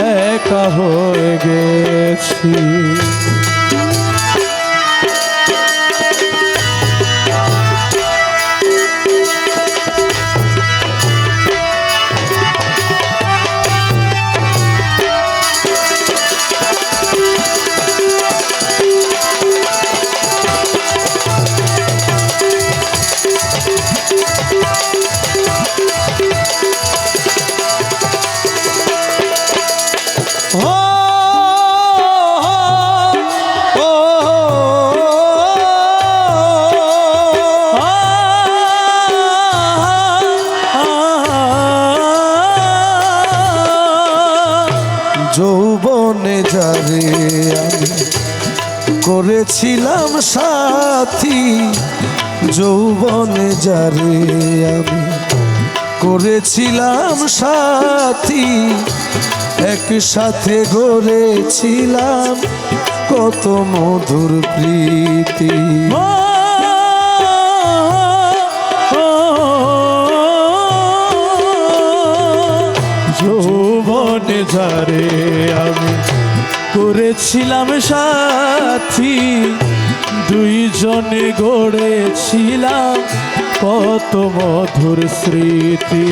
একা হয়ে গেছি। করেছিলাম সাথী যৌবনে যারে আমি করেছিলাম সাথী একসাথে গড়েছিলাম কত মধুর প্রীতি যৌবনে যারে করেছিলাম সাথী দুইজনে গড়েছিলাম কত মধুর স্মৃতি।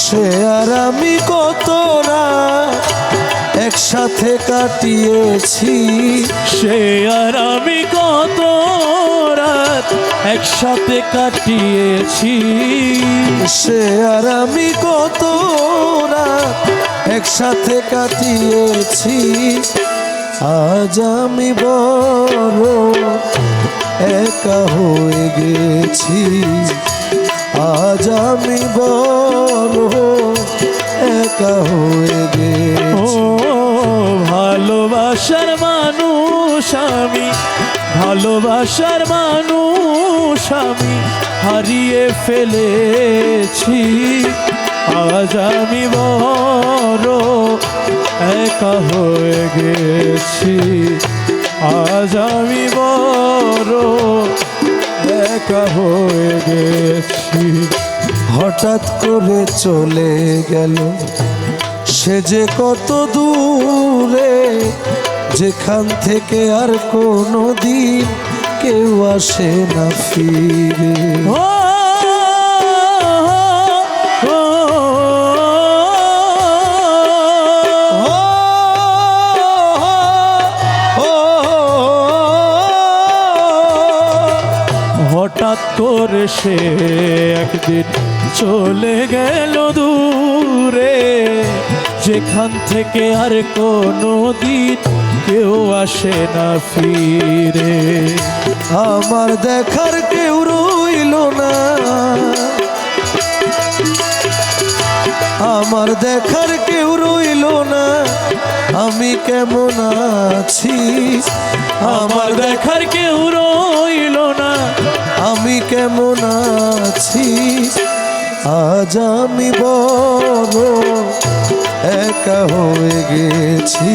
সে আর আমি কত রাত একসাথে কাটিয়েছি। সে আর আমি কত রাত একসাথে কাটিয়েছি। সে আর আমি কত রাত একসাথে কাটিয়েছি। আজ আমি বড় একা হয়ে গেছি। আজ আমি বড় একা হয়ে ভালোবাসার মানুষ আমি, ভালোবাসার মানুষ আমি হারিয়ে ফেলেছি। আজ আমি বড় একা হয়ে গেছি। আজ আমি বড় একা হয়ে গেছি। হঠাৎ করে চলে গেল সে যে কত দূরে যেখান থেকে আর কোনো দিন কেউ আসে না ফিরে হঠাৎ করে সে একদিন চলে গেল দূরে যেখান থেকে আর কোনো দিন কেউ আসে না ফিরে। আমার দেখার কেউ রইল না। আমার দেখার কেউ রইল না। আমি কেমন আছি? আমার দেখার কেউ রইল না। আমি কেমন আছি? আজ আমি বড় একা হয়ে গেছি।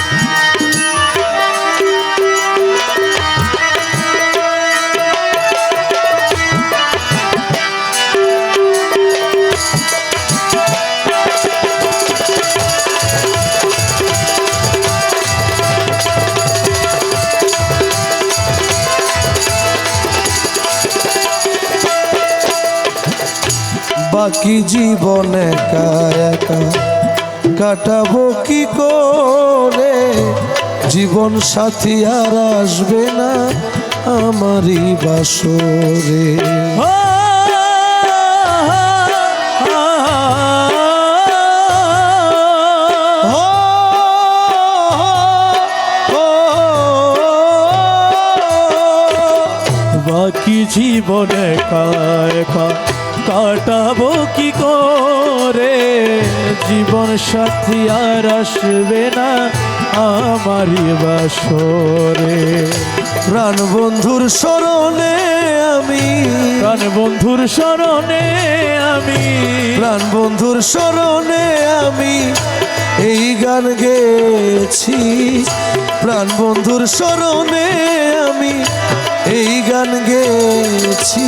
বাকি জীবনে একা কাটাবো কি করে? জীবন সাথী আর আসবে না আমারই বাসরে। বাকি জীবনে একা একা কাটাবো কি করে? জীবন সাথী আর আসবে না আমারই বাসরে। প্রাণ বন্ধুর স্মরণে আমি, প্রাণ বন্ধুর স্মরণে আমি, প্রাণ বন্ধুর স্মরণে আমি এই গান গেছি প্রাণ বন্ধুর স্মরণে আমি এই গান গেছি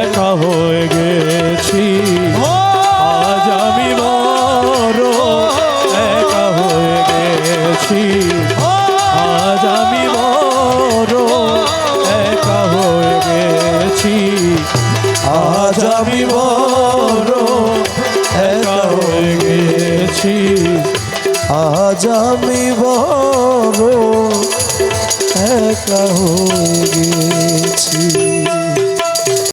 একা হয়ে গেছি। আজ আমি বড় একা হয়ে গেছি। আজ আমি বড় একা হয়ে গেছি। আজ আমি বড় একা হয়ে গেছি। আজ আমি বড় একা হয়ে